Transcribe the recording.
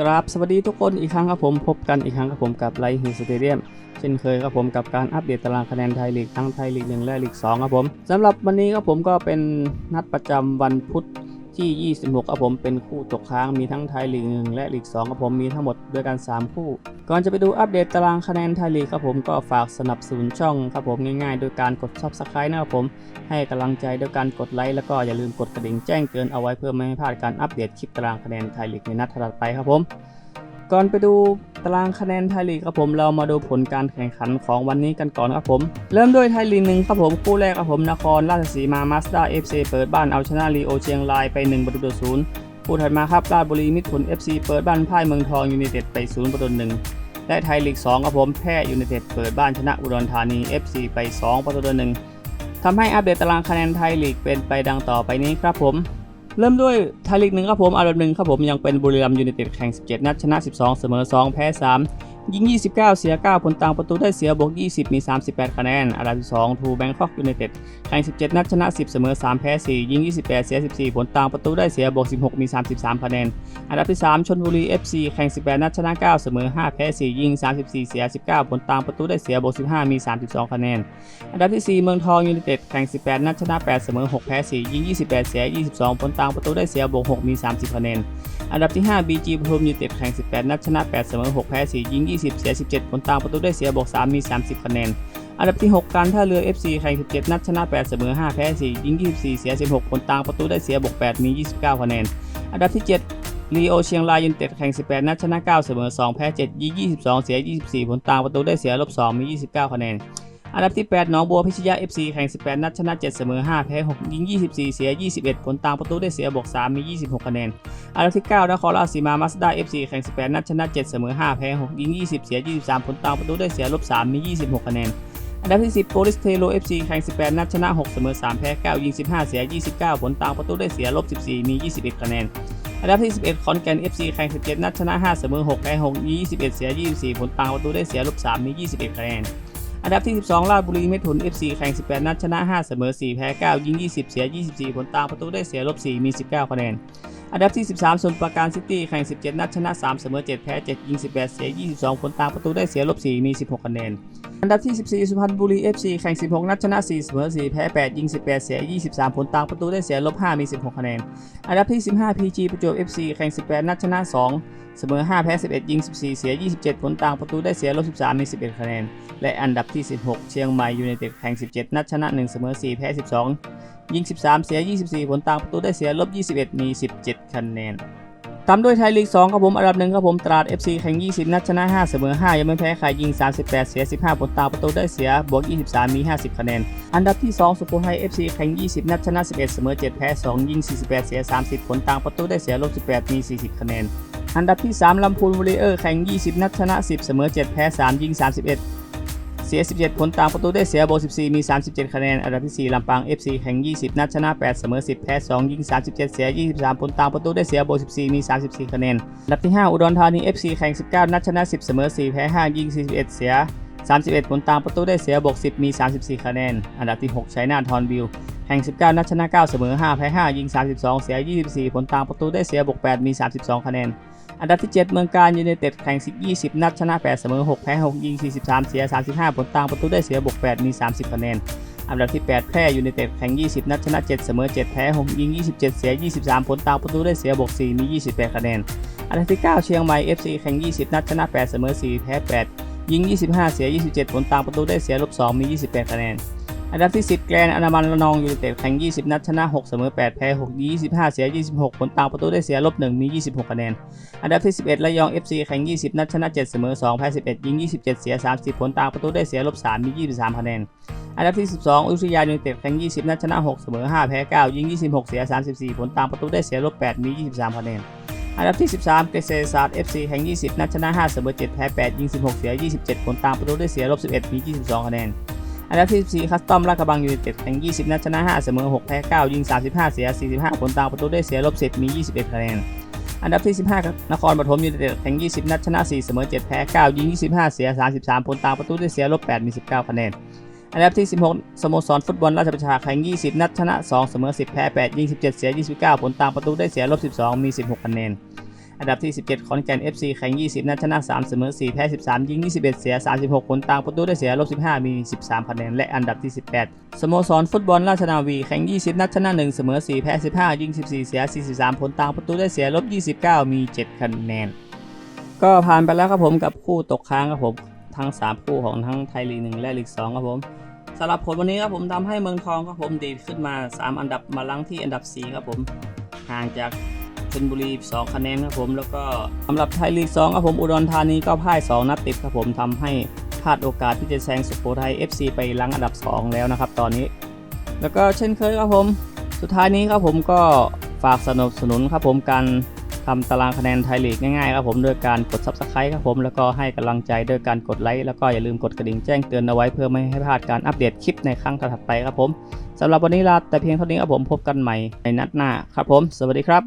กราบสวัสดีทุกคนอีกครั้งครับผมพบกันอีกครั้งครับผมกับไลท์ฮิลสเตเดียมเช่นเคยครับผมกับการอัปเดตตารางคะแนนไทยลีกทั้งไทยลีก1และลีก2ครับผมสำหรับวันนี้ครับผมก็เป็นนัดประจำวันพุธ ที่ 26ครับผมเป็นคู่ตกค้างมีทั้งไทยลีก1และลีก2ครับผมมีทั้งหมดด้วยกัน 3 คู่ ก่อนจะไปดูอัปเดตตารางคะแนนไทยลีกครับผมก็ฝากสนับสนุนช่องครับผมง่ายๆ โดยการกด Subscribe นะครับผม ให้กำลังใจด้วยการกดไลค์แล้วก็อย่าลืมกดกระดิ่งแจ้งเตือนเอาไว้เพื่อไม่ให้พลาดการอัปเดตคลิปตารางคะแนนไทยลีกในนัดถัดไปครับผม ก่อนไปดู ตารางคะแนนไทยลีกครับผมเรามาดูผลการแข่งขันของวันนี้กันก่อนครับผม เริ่มด้วยไทยลีกหนึ่งครับผมคู่แรกครับผมนครราชสีมามาสด้าเอฟซีเปิดบ้านเอาชนะลีโอเชียงรายไป1ประตูต่อศูนย์คู่ถัดมาครับราชบุรีมิตรผล FC เปิดบ้านพ่ายเมืองทองยูไนเต็ดไป0ประตูหนึ่งและไทยลีก2ครับผมแพร่ยูไนเต็ดเปิดบ้านชนะอุดรธานี FC ไป 2 ประตูต่อหนึ่งทำให้อัปเดตตารางคะแนนไทยลีกเป็นไปดังต่อไปนี้ครับผม เริ่มด้วยไทยลีกหนึ่งครับผมอันดับหนึ่งครับผมยังเป็นบุรีรัมย์ยูไนเต็ดแข่ง 17 นัดชนะ 12 เสมอ 2 แพ้ 3 ยิง 29 เสีย 9 ผลต่างประตูได้เสียบวก 20 มี 38 คะแนน อันดับที่2ทูแบงคอกยูไนเต็ดแข่ง 17 นัดชนะ 10 เสมอ 3 แพ้ 4 ยิง 28 เสีย 14 ผลต่างประตูได้เสียบวก 16 มี 33 คะแนน อันดับที่ 3 ชนบุรี FC แข่ง 18 นัดชนะ 9 เสมอ 5 แพ้ 4 ยิง 34 เสีย 19 ผลต่างประตูได้เสียบวก 15 มี 32 คะแนน อันดับที่ 4 เมืองทองยูไนเต็ดแข่ง 18 นัดชนะ 8 เสมอ 6 แพ้ 4 ยิง 28 เสีย 22 ผลต่างประตูได้เสียบวก 6 มี 30 คะแนน อันดับที่ 5 BG ปทุมยูไนเต็ดแข่ง 18 นัดชนะ 8 เสมอ 6 แพ้ 4 ยิง20 เสีย 17 ผลตามประตูได้เสียบวก3มี 30 คะแนน อันดับที่ 6 การท่าเรือ FC แข่ง 17 นัดชนะ 8 เสมอ 5 แพ้ 4 ยิง 24 เสีย 16 ผลตามประตูได้เสียบวก8มี 29 คะแนน อันดับที่ 7 ลีโอเชียงรายยูนเต็ดแข่ง 18 นัดชนะ 9 เสมอ 2 แพ้ 7 ยิง 22 เสีย 24 ผลตามประตูได้เสียลบ2มี 29 คะแนน อันดับที่ 8 หนองบัวพิชยา FC แข่ง 18 นัดชนะ 7 เสมอ 5 แพ้ 6 ยิง 24 เสีย 21 ผลต่างประตูได้เสียบวก 3 มี 26 คะแนน อันดับที่ 9 นครราชสีมามาสด้า FC แข่ง 18 นัดชนะ 7 เสมอ 5 แพ้ 6 ยิง 20 เสีย 23 ผลต่างประตูได้เสียลบ 3 มี 26 คะแนน อันดับที่ 10 โปลิสเทโล FC แข่ง 18 นัดชนะ 6 เสมอ 3 แพ้ 9 ยิง 15 เสีย 29 ผลต่างประตูได้เสียลบ 14 มี 21 คะแนนอันดับที่ 11คอนแกน FC แข่ง 17 นัดชนะ 5 เสมอ 6 แพ้6ยิง21 เสีย 24 ผลตางประตูได้เสียลบ 3 มี 21 คะแนน อันดับที่ 12 ราชบุรีเมทุน FC แข่ง 18 นัดชนะ 5 เสมอ 4 แพ้ 9 ยิง 20 เสีย 24 ผลตามประตูได้เสียลบ 4 มี 19 คะแนน อันดับที่ 13ส่วนประการซิตี้แข่ง 17 นัดชนะ 3 เสมอ 7 แพ้ 7 ยิง 18 เสีย 22 ผลต่างประตูได้เสียลบ 4 มี 16 คะแนน อันดับที่ 14 สุพรรณบุรี FC แข่ง 16 นัดชนะ 4 เสมอ 4 แพ้ 8 ยิง 18 เสีย 23 ผลต่างประตูได้เสียลบ 5 มี 16 คะแนน อันดับที่ 15 PG ประจวบ FC แข่ง 18 นัดชนะ 2 เสมอ 5 แพ้ 11 ยิง 14 เสีย 27 ผลต่างประตูได้เสียลบ 13 มี 11 คะแนน และอันดับที่ 16 เชียงใหม่ยูไนเต็ดแข่ง 17 นัดชนะ 1 เสมอ 4 แพ้ 12 ยิง 13 เสีย 24 ผลต่างประตูได้เสียลบ 21 มี 17 คะแนนตามด้วยไทยลีก 2 ครับผมอันดับหนึ่งครับผมตราด FC แข่ง 20 นัดชนะ 5 เสมอ 5 ยังไม่แพ้ใครยิง 38 เสีย 15 ผลต่างประตูได้เสียบวก 23 มี 50 คะแนน อันดับที่ 2 สุโขทัย FC แข่ง 20 นัดชนะ 11 เสมอ 7 แพ้ 2 ยิง 48 เสีย 30 ผลต่างประตูได้เสียลบ 18 มี 40 คะแนน อันดับที่ 3ลำพูนวอริเออร์แข่ง 20 นัดชนะ 10 เสมอ 7 แพ้ 3 ยิง 31 เสีย 17 ผลต่างประตูได้เสียโบ 14 มี 37 คะแนน อันดับที่ 4 ลำปาง FC แข่ง 20 นัดชนะ 8 เสมอ 10 แพ้ 2 ยิง 37 เสีย 23 ผลต่างประตูได้เสียโบ 14 มี 34 คะแนน อันดับที่ 5 อุดรธานี FC แข่ง 19 นัดชนะ 10 เสมอ 4 แพ้ 5 ยิง 41 เสีย 31 ผลต่างประตูได้เสียบวก 10 มี 34 คะแนน อันดับที่ 6ชัยนาททอนบิลแข่ง 19 นัดชนะ 9 เสมอ 5 แพ้ 5 ยิง 32 เสีย 24 ผลต่างประตูได้เสียบวก 8 มี 32 คะแนน อันดับที่ 7 เมืองการยูไนเต็ดแข่ง20 นัดชนะ 8 เสมอ 6 แพ้ 6 ยิง 43 เสีย 35 ผลต่างประตูได้เสียบวก8มี 30 คะแนน อันดับที่ 8 แพร่ยูไนเต็ดแข่ง 20 นัดชนะ 7 เสมอ 7 แพ้ 6 ยิง 27 เสีย 23 ผลต่างประตูได้เสียบวก4มี 28 คะแนน อันดับที่ 9 เชียงใหม่ FC แข่ง 20 นัดชนะ 8 เสมอ 4 แพ้ 8 ยิง 25 เสีย 27 ผลต่างประตูได้เสียลบ2มี 28 คะแนน อันดับที่ 10 แกรนอนามันระนองอยูไนเต็ดแข่ง 20 นัดชนะ 6 เสมอ 8 แพ้ 6 25 เสีย 26 ผลต่างประตูได้เสียลบ 1 มี 26 คะแนน อันดับที่ 11 ระยอง FC แข่ง 20 นัดชนะ 7 เสมอ 2 แพ้ 11 ยิง 27 เสีย 30 ผลต่างประตูได้เสียลบ 3 มี 23 คะแนน อันดับที่ 12 อุทยานยูเต็ดแข่ง 20 นัดชนะ 6 เสมอ 5 แพ้ 9 ยิง 26 เสีย 34 ผลต่างประตูได้เสียลบ 8 มี 23 คะแนนอันดับที่ 13 เกษตรศาสตร์ FC แข่ง 20 นัดชนะ 5 เสมอ 7 แพ้ 8 ยิง 16 เสีย 27 ผลต่างประตูได้เสียลบ 11 มี 22 คะแนน อันดับที่14คัสตอมลาดกระบังยูไนเต็ดแข่ง20 นัดชนะ 5 เสมอ 6 แพ้ 9 ยิง 35 เสีย 45 ผลต่างประตูได้เสียลบ10มี 21 คะแนน อันดับที่ 15 นครปฐมยูไนเต็ดแข่ง20 นัดชนะ 4 เสมอ 7 แพ้ 9 ยิง 25 เสีย 33 ผลต่างประตูได้เสียลบ8มี 19 คะแนน อันดับที่ 16 สโมสรฟุตบอลราชประชาแข่ง20 นัดชนะ 2 เสมอ 10 แพ้ 8 ยิง 17 เสีย 29 ผลต่างประตูได้เสียลบ12มี 16 คะแนน อันดับที่ 17 ขอนแก่น FC แข่ง 20 นัดชนะ 3 เสมอ 4 แพ้ 13 ยิง 21 เสีย 36 ผลต่างประตูได้เสียลบ 15 มี 13 คะแนน และอันดับที่ 18 สโมสรฟุตบอลราชนาวี แข่ง 20 นัดชนะ 1 เสมอ 4 แพ้ 15 ยิง 14 เสีย 43 ผลต่างประตูได้เสียลบ 29 มี 7 คะแนน ก็ผ่านไปแล้วครับผมกับคู่ตกค้างครับผมทั้ง 3 คู่ของทั้งไทยลีก1และลีก2ครับผมสำหรับผลวันนี้ครับผมทำให้เมืองทองครับผมดีขึ้นมา 3 อันดับมาลังที่อันดับ 4 ครับผมห่างจาก ชลบุรี 2 คะแนนครับผมแล้วก็สำหรับไทยลีก2ครับผมอุดรธานีก็พ่าย 2 นัดติดครับผมทำให้พลาดโอกาสที่จะแซงสุโขทัย FC ไปลังอันดับ 2 แล้วนะครับตอนนี้ แล้วก็เช่นเคยครับผม สุดท้ายนี้ครับผมก็ฝากสนับสนุนครับผมการทำตารางคะแนนไทยลีกง่ายๆครับผมด้วยการกด Subscribe ครับผมแล้วก็ให้กำลังใจด้วยการกดไลค์แล้วก็อย่าลืมกดกระดิ่งแจ้งเตือนเอาไว้เพื่อไม่ให้พลาดการอัปเดตคลิปในครั้งถัดไปครับผมสำหรับวันนี้ลาแต่เพียงเท่านี้ครับผมพบกันใหม่ในนัดหน้าครับผม สวัสดีครับ